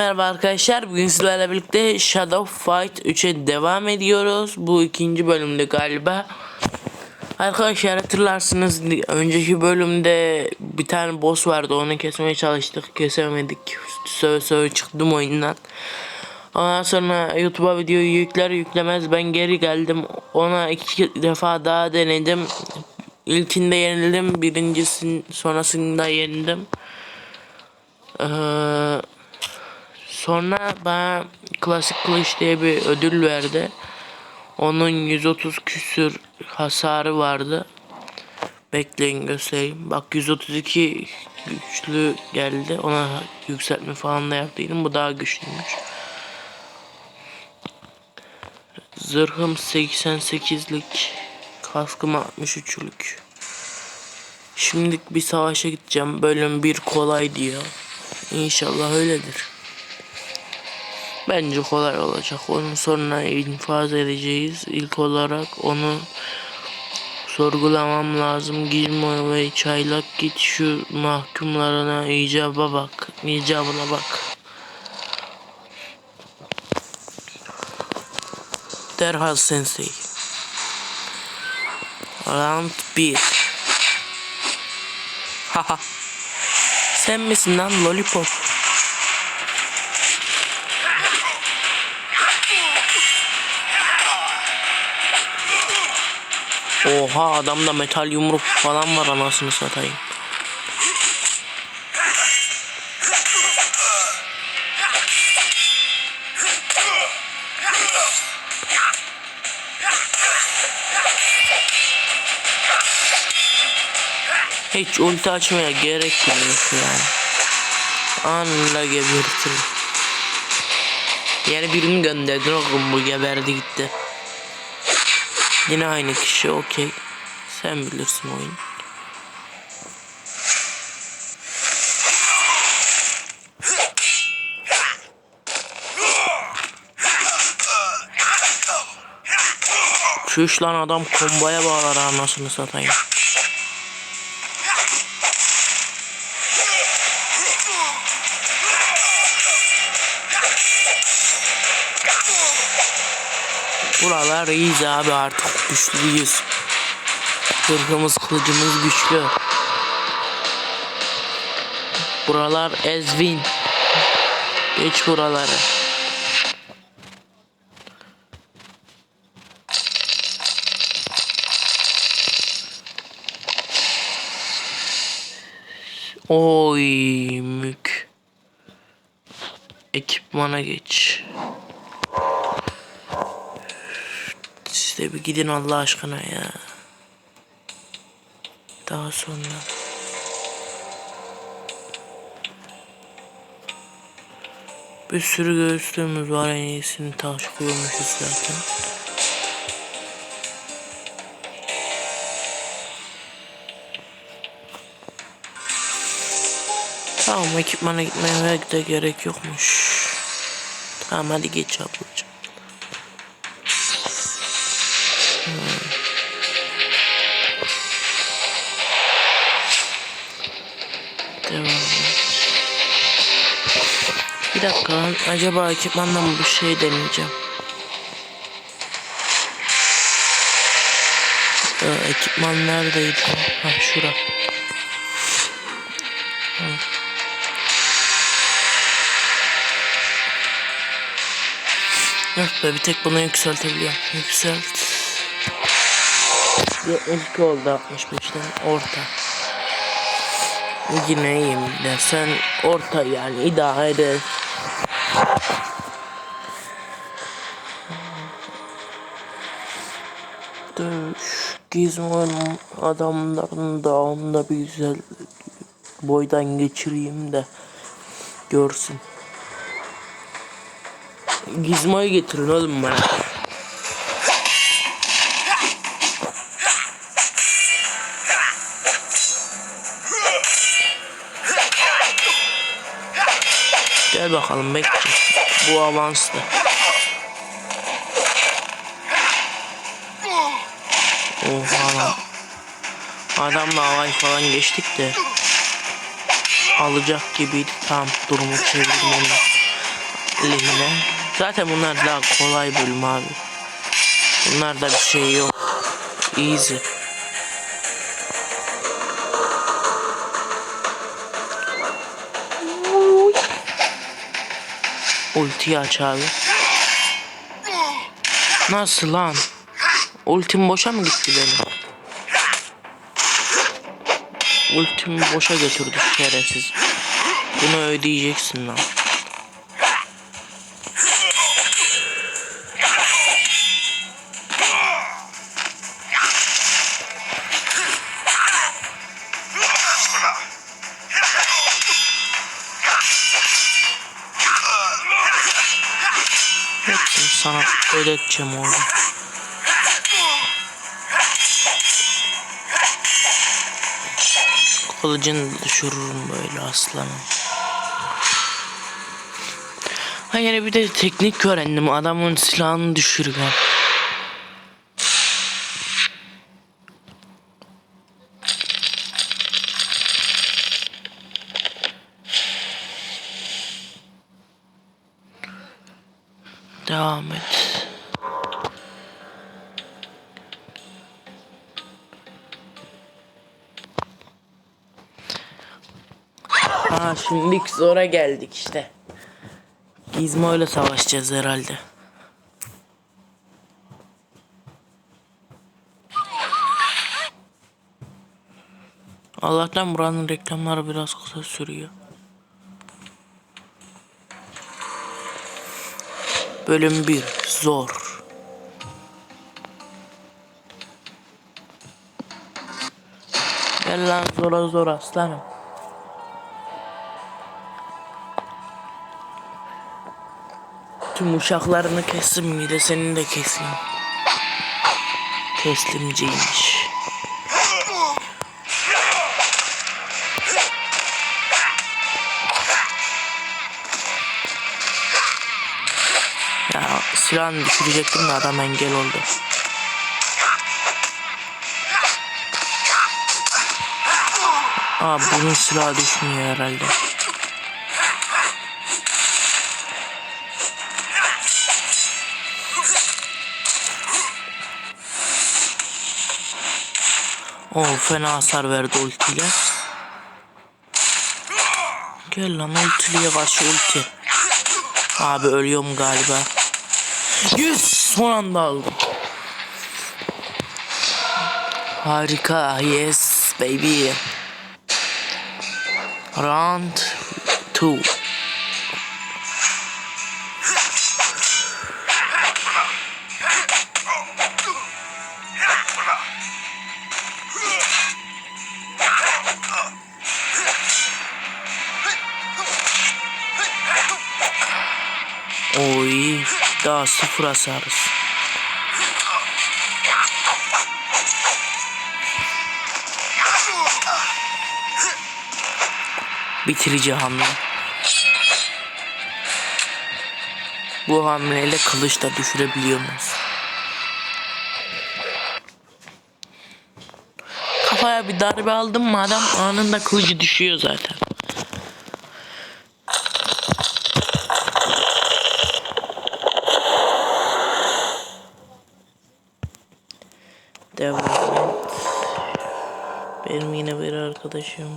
Merhaba arkadaşlar. Bugün sizlerle birlikte Shadow Fight 3'e devam ediyoruz. Bu ikinci bölümde galiba. Arkadaşlar hatırlarsınız önceki bölümde bir tane boss vardı. Onu kesmeye çalıştık. Kesemedik. Söve söve çıktım oyundan. Ondan sonra YouTube'a videoyu yükler yüklemez ben geri geldim. Ona iki defa daha denedim. İlkinde yenildim. Birincisin sonrasında yenildim. Eee Sonra bana klasik kılıç diye bir ödül verdi. Onun 130 küsür hasarı vardı. Bekleyin göstereyim. Bak 132 güçlü geldi. Ona yükseltme falan da yaptıydım. Bu daha güçlüymüş. Zırhım 88'lik. Kaskım 63'lük. Şimdilik bir savaşa gideceğim. Bölüm bir kolay diyor. İnşallah öyledir. Bence kolay olacak. Onun sonra infaz edeceğiz. İlk olarak onu sorgulamam lazım. Gizmo ve çaylak git şu mahkumlarına icaba bak. İcabına bak. Derhal sensei. Round 1 Haha Sen misin lan lollipop? Oha adamda metal yumruk falan var anasını satayım. Hiç ulti açmaya gerek yok yani. Anla gebertir. Yani birini gönderdin oğlum bu geberdi gitti. Yine aynı kişi okey. Sen bilirsin oyun. Çüş lan adam kombaya bağlar anasını satayım. Buralar iyiyiz abi artık güçlüyüz. Hırkımız kılıcımız güçlü. Buralar Ezvin. Geç buraları. Oy mük. Ekipmana geç. De bir gidin Allah aşkına ya. Daha sonra. Bir sürü göğüslüğümüz var en iyisini taşıyormuşuz zaten. Tamam ekipmana gitmeye de gerek yokmuş. Tamam hadi geç ablacığım. Bir dakika lan. Acaba ekipmanla mı bir şey deneyeceğim? Ee, ekipman neredeydi? Ha şura. Ha. Yok be bir tek bunu yükseltebiliyorum. Yükselt. 72 oldu 65'ten orta. Yine iyiyim de sen orta yani idare eder. Gizmo'nun adamlarını da onda bir güzel boydan geçireyim de görsün. Gizmo'yu getirin oğlum bana. Gel bakalım bekle. Bu avanslı. Oha. Adamla havay falan geçtik de. Alacak gibiydi. Tamam durumu çevirdim onu. lehine. Zaten bunlar daha kolay bölüm abi. Bunlarda bir şey yok. Easy. Ultiyi aç abi. Nasıl lan? Ultim boşa mı gitti benim? Ultimi boşa götürdü şerefsiz. Bunu ödeyeceksin lan. Hepsini sana ödeteceğim oğlum. Kılıcını düşürürüm böyle aslanım. Ha yine bir de teknik öğrendim. Adamın silahını düşürüyor. Ha şimdi zora geldik işte. Gizmo ile savaşacağız herhalde. Allah'tan buranın reklamları biraz kısa sürüyor. Bölüm 1 Zor Gel lan zora zor aslanım. Tüm uşaklarını kestim bir de senin de keseyim. Teslimciymiş. Ya silahını düşürecektim de adam engel oldu. Aa bunun silahı düşmüyor herhalde. O fena hasar verdi ultiyle. Gel lan ultiliye karşı ulti. Abi ölüyorum galiba. Yes! Son anda aldım. Harika. Yes baby. Round 2. daha sıfır hasarız. Bitirici hamle. Bu hamleyle kılıç da düşürebiliyor muyuz? Kafaya bir darbe aldım mı adam anında kılıcı düşüyor zaten. Arkadaşım.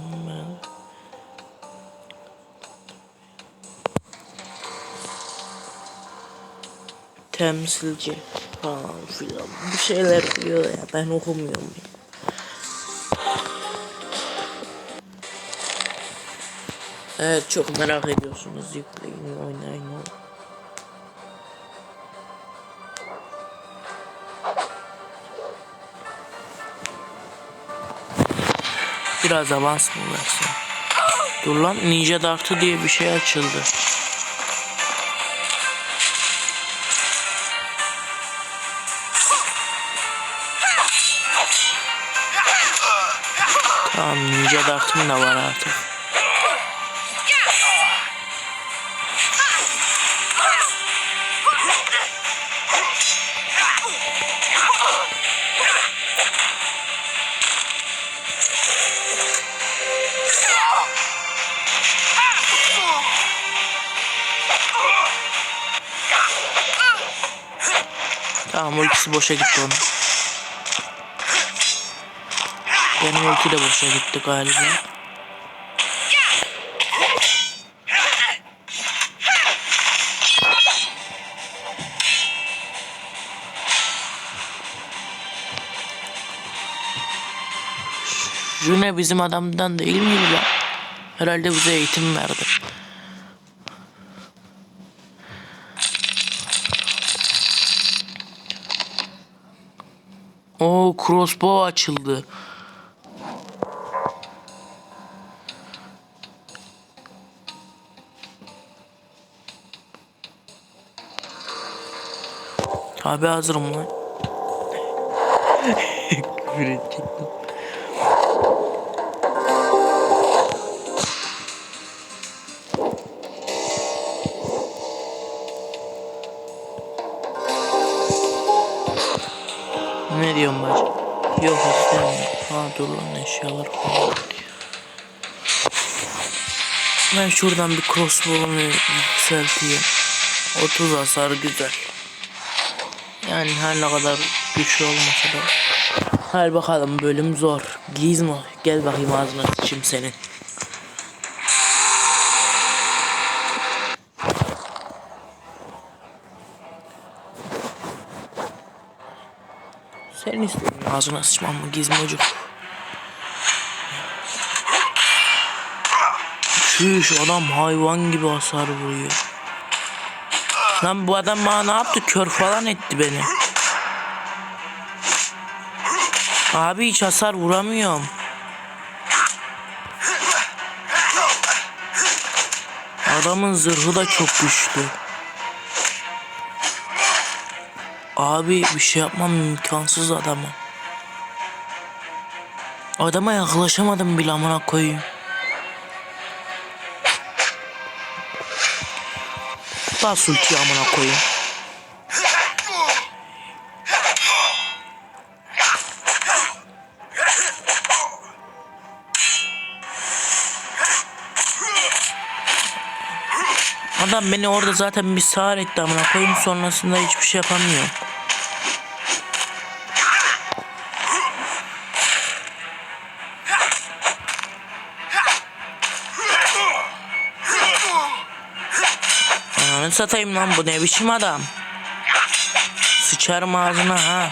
Temsilci falan filan. Bir şeyler diyor ya ben okumuyorum. ya. Evet çok merak ediyorsunuz yükleyin oynayın. Biraz avans mı versin? Dur lan Ninja Dartı diye bir şey açıldı. Tamam Ninja Dart'ım da var artık. Tamam ultisi boşa gitti onun. Benim ulti de boşa gitti galiba. June bizim adamdan değil miydi lan? Herhalde bize eğitim verdi. O crossbow açıldı. Abi hazırım lan. Küfür edecektim. Yok istemiyorum. Ha dur lan eşyalar falan. Ben şuradan bir crossbow'umu yükselteyim. 30 hasar güzel. Yani her ne kadar güçlü olmasa da. Hadi bakalım bölüm zor. Gizmo gel bakayım ağzına sıçayım senin. Senin istediğin ağzına sıçmam mı gizmocuk? Şuş adam hayvan gibi hasar vuruyor. Lan bu adam bana ne yaptı? Kör falan etti beni. Abi hiç hasar vuramıyorum. Adamın zırhı da çok güçlü. Abi bir şey yapmam imkansız adama. Adama yaklaşamadım bile amına koyayım. Bas ultiyi amına koyayım. Adam beni orada zaten bir sağır etti amına koyayım sonrasında hiçbir şey yapamıyorum. Ananı satayım lan bu ne biçim adam. Sıçarım ağzına ha.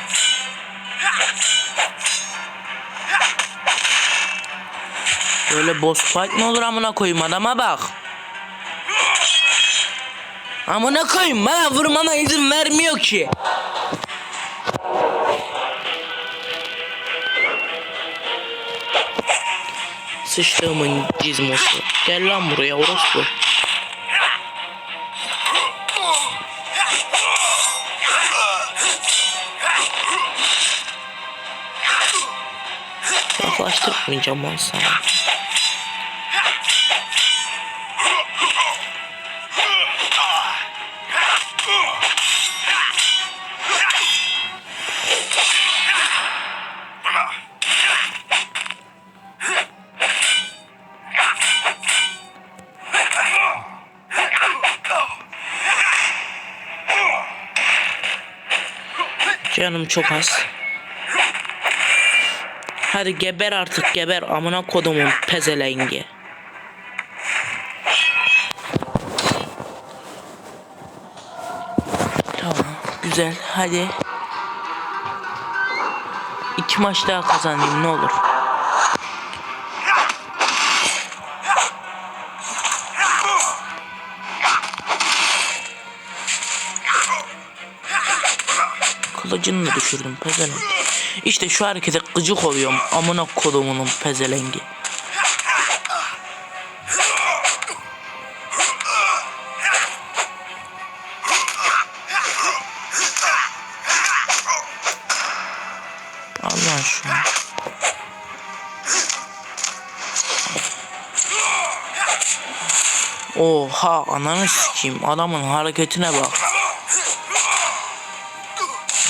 Böyle boss fight mı olur amına koyayım adama bak. Amına koyayım bana vurmama izin vermiyor ki. Sıçtığımın cizmosu. Gel lan buraya orospu. Yaklaştırmayacağım ben sana. Canım çok az. Hadi geber artık geber amına kodumun pezelengi. Tamam güzel hadi. İki maç daha kazanayım ne olur. Kılıcını da düşürdüm pezelenk. İşte şu harekete gıcık oluyorum amına kodumunun pezelengi. Allah şunu. Oha ananı sikeyim adamın hareketine bak.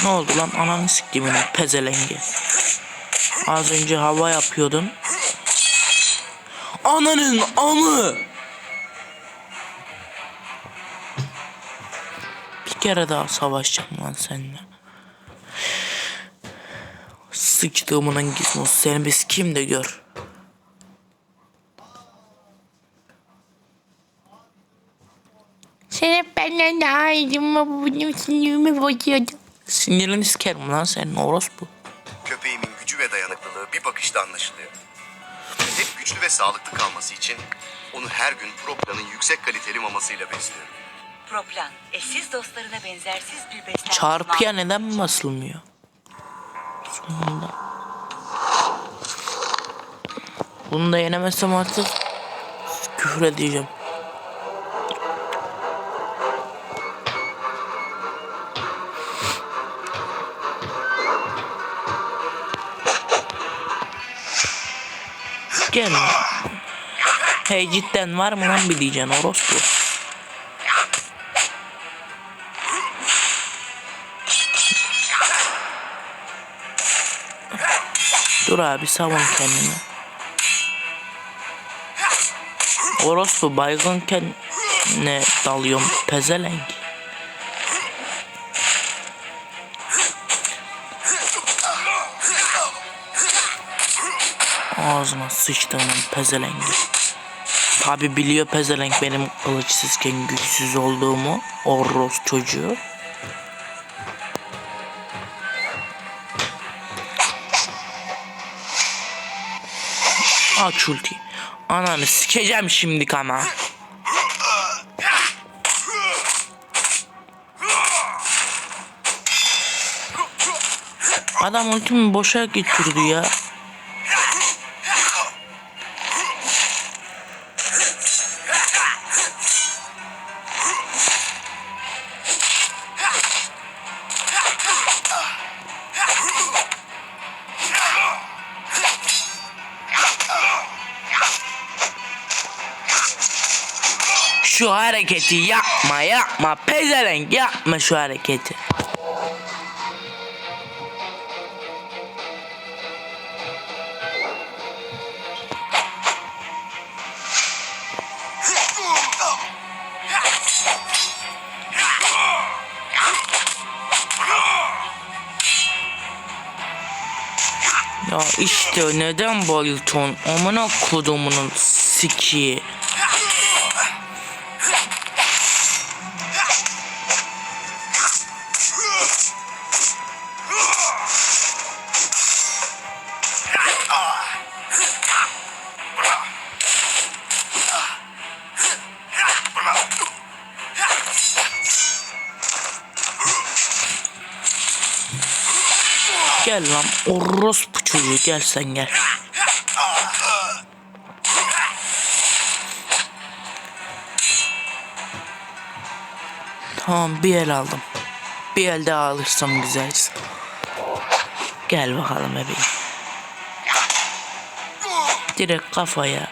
Ne oldu lan ananı siktiğimin pezelengi. Az önce hava yapıyordun. Ananın amı. Bir kere daha savaşacağım lan seninle. sıçtığımın gizmosu seni biz kim de gör. Sen hep benden daha iyiydin ama bu benim sinirimi bozuyordu. Sinirini sikerim lan senin orospu. Köpeğimin gücü ve dayanıklılığı bir bakışta anlaşılıyor. Hep güçlü ve sağlıklı kalması için onu her gün Proplan'ın yüksek kaliteli mamasıyla besliyorum. Proplan, eşsiz dostlarına benzersiz bir beslenme. Çarpıya neden basılmıyor? Sonunda. Bunu da yenemezsem artık küfür edeceğim. Gel. Hey cidden var mı lan bir diyeceksin orospu. Dur abi savun kendini. Orospu baygınken ne dalıyorum pezelenk. Ağzıma sıçtığımın pezelengi. Tabi biliyor pezelenk benim kılıçsızken güçsüz olduğumu. Orros çocuğu. Aç ulti. Ananı sikeceğim şimdik ama. Adam ultimi boşa getirdi ya. Şu hareketi yapma yapma pezevenk yapma şu hareketi. Ya işte neden Bolton amına kodumunun siki. Gel lan orospu çocuğu gel sen gel. Tamam bir el aldım. Bir el daha alırsam güzelsin. Gel bakalım bebeğim. Direkt kafaya.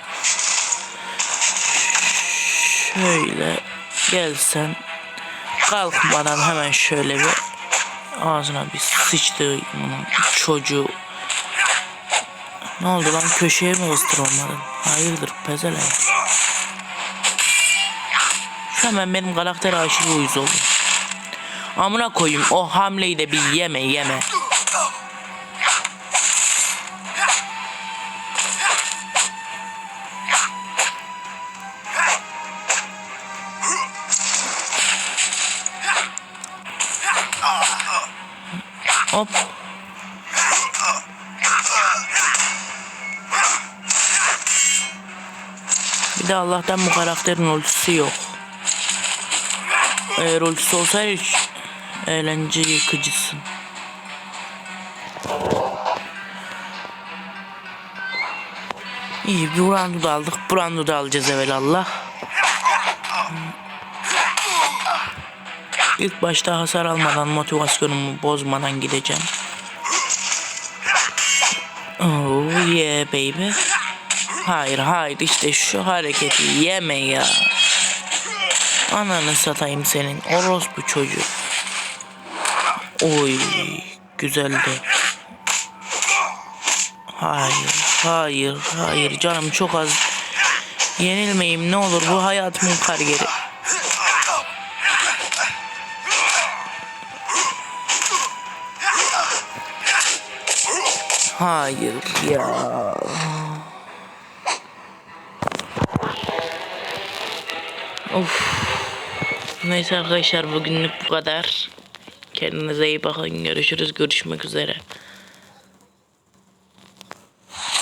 Şöyle gelsen kalkmadan hemen şöyle bir ağzına bir sıçtı bunun çocuğu. Ne oldu lan köşeye mi ıstırılmadın? Hayırdır pezelenk. Şu an ben benim karakter aşırı uyuz oldum. Amına koyayım o hamleyi de bir yeme yeme. Bir de Allah'tan bu karakterin ultisi yok. Eğer ultisi olsaydı eğlence yıkıcısın. İyi bir roundu da aldık. Bu roundu da alacağız evvelallah. İlk başta hasar almadan motivasyonumu bozmadan gideceğim. Oh yeah baby. Hayır hayır işte şu hareketi yeme ya. Ananı satayım senin orospu çocuğu. Oy güzeldi. Hayır hayır hayır canım çok az. Yenilmeyeyim ne olur bu hayatımın kariyeri. Hayır ya. Of. Neyse arkadaşlar bugünlük bu kadar. Kendinize iyi bakın. Görüşürüz. Görüşmek üzere.